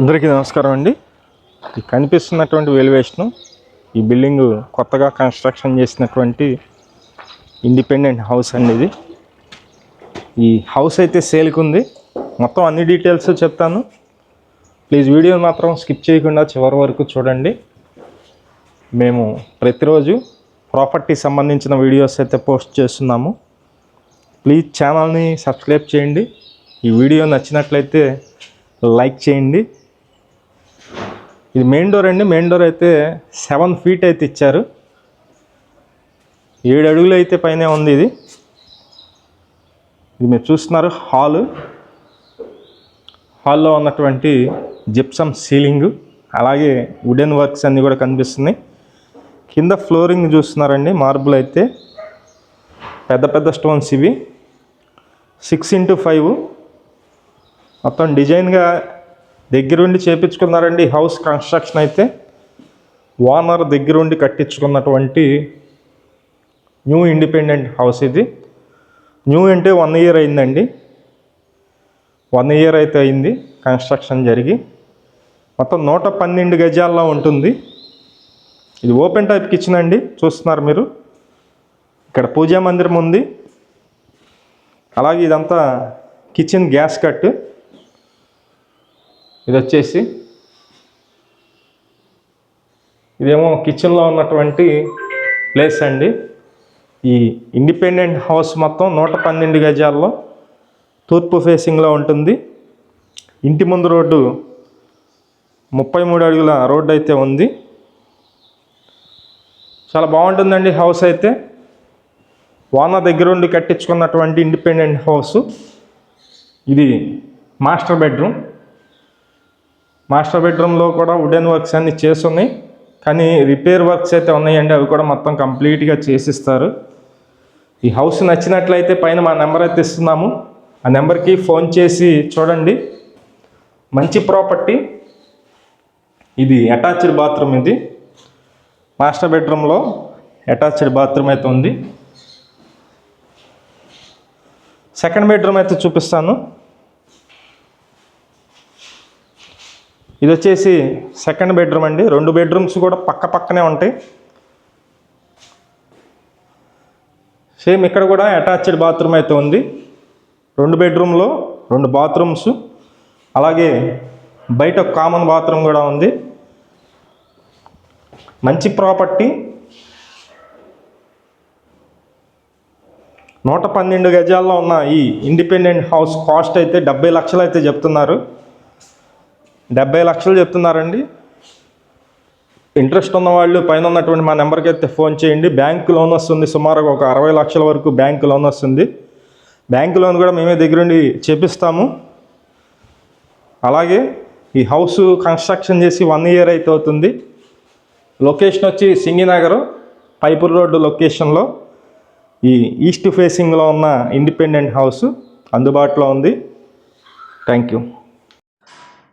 అందరికీ నమస్కారం అండి. ఈ కనిపిస్తున్నటువంటి వెలివేషన్ ఈ బిల్డింగ్ కొత్తగా కన్స్ట్రక్షన్ చేసినటువంటి ఇండిపెండెంట్ హౌస్ అండి ఇది. ఈ హౌస్ అయితే సేల్కి ఉంది మొత్తం అన్ని డీటెయిల్స్ చెప్తాను. ప్లీజ్ వీడియో మాత్రం స్కిప్ చేయకుండా చివరి వరకు చూడండి. మేము ప్రతిరోజు ప్రాపర్టీ సంబంధించిన వీడియోస్ అయితే పోస్ట్ చేస్తున్నాము. ప్లీజ్ ఛానల్ని సబ్స్క్రైబ్ చేయండి. ఈ వీడియో నచ్చినట్లయితే లైక్ చేయండి. ఇది మెయిన్ డోర్ అండి. మెయిన్ డోర్ అయితే సెవెన్ ఫీట్ అయితే ఇచ్చారు. ఏడు అడుగులు అయితే పైనే ఉంది ఇది. ఇది మీరు చూస్తున్నారు హాలు హాల్లో ఉన్నటువంటి జిప్సమ్ సీలింగ్ అలాగే వుడెన్ వర్క్స్ అన్నీ కూడా కనిపిస్తున్నాయి. కింద ఫ్లోరింగ్ చూస్తున్నారండి మార్బుల్ అయితే. పెద్ద పెద్ద స్టోన్స్ ఇవి. సిక్స్ ఇంటూ ఫైవ్ మొత్తం డిజైన్గా దగ్గరుండి చేపించుకున్నారండి హౌస్ కన్స్ట్రక్షన్ అయితే. ఓనర్ దగ్గరుండి కట్టించుకున్నటువంటి న్యూ ఇండిపెండెంట్ హౌస్ ఇది. న్యూ అంటే వన్ ఇయర్ అయిందండి. వన్ ఇయర్ అయితే అయింది కన్స్ట్రక్షన్ జరిగి. మొత్తం నూట పన్నెండు గజాల్లో ఉంటుంది. ఇది ఓపెన్ టైప్ కిచెన్ అండి చూస్తున్నారు మీరు. ఇక్కడ పూజా మందిరం ఉంది. అలాగే ఇదంతా కిచెన్ గ్యాస్ కట్ ఇది వచ్చేసి ఇదేమో కిచెన్లో ఉన్నటువంటి ప్లేస్ అండి. ఈ ఇండిపెండెంట్ హౌస్ మొత్తం నూట పన్నెండు గజాల్లో తూర్పు ఫేసింగ్లో ఉంటుంది. ఇంటి ముందు రోడ్డు ముప్పై మూడు అడుగుల రోడ్డు అయితే ఉంది. చాలా బాగుంటుందండి హౌస్ అయితే. వాన దగ్గరుండి కట్టించుకున్నటువంటి ఇండిపెండెంట్ హౌస్. ఇది మాస్టర్ బెడ్రూమ్. మాస్టర్ బెడ్రూమ్లో కూడా వుడెన్ వర్క్స్ అన్ని చేస్తున్నాయి. కానీ రిపేర్ వర్క్స్ అయితే ఉన్నాయండి అవి కూడా మొత్తం కంప్లీట్గా చేసిస్తారు. ఈ హౌస్ నచ్చినట్లయితే పైన మా నెంబర్ అయితే ఇస్తున్నాము. ఆ నెంబర్కి ఫోన్ చేసి చూడండి. మంచి ప్రాపర్టీ. ఇది అటాచ్డ్ బాత్రూమ్ ఇది. మాస్టర్ బెడ్రూమ్లో అటాచ్డ్ బాత్రూమ్ అయితే ఉంది. సెకండ్ బెడ్రూమ్ అయితే చూపిస్తాను. ఇది వచ్చేసి సెకండ్ బెడ్రూమ్ అండి. రెండు బెడ్రూమ్స్ కూడా పక్క పక్కనే ఉంటాయి. సేమ్ ఇక్కడ కూడా అటాచ్డ్ బాత్రూమ్ అయితే ఉంది. రెండు బెడ్రూమ్లో రెండు బాత్రూమ్స్ అలాగే బయట కామన్ బాత్రూమ్ కూడా ఉంది. మంచి ప్రాపర్టీ నూట పన్నెండు గజాల్లో ఉన్న ఈ ఇండిపెండెంట్ హౌస్ కాస్ట్ అయితే డెబ్బై లక్షలు అయితే చెప్తున్నారు. డెబ్బై లక్షలు చెప్తున్నారండి. ఇంట్రెస్ట్ ఉన్న వాళ్ళు పైన ఉన్నటువంటి మా నెంబర్కి అయితే ఫోన్ చేయండి. బ్యాంక్ లోన్ వస్తుంది సుమారుగా ఒక అరవై లక్షల వరకు బ్యాంక్ లోన్ వస్తుంది. బ్యాంక్ లోన్ కూడా మేమే దగ్గరుండి చేపిస్తాము. అలాగే ఈ హౌస్ కన్స్ట్రక్షన్ చేసి వన్ ఇయర్ అయితే అవుతుంది. లొకేషన్ వచ్చి సింగినగర్ పైపూర్ రోడ్డు లొకేషన్లో. ఈ ఈస్ట్ ఫేసింగ్లో ఉన్న ఇండిపెండెంట్ హౌస్ అందుబాటులో ఉంది. Thank you.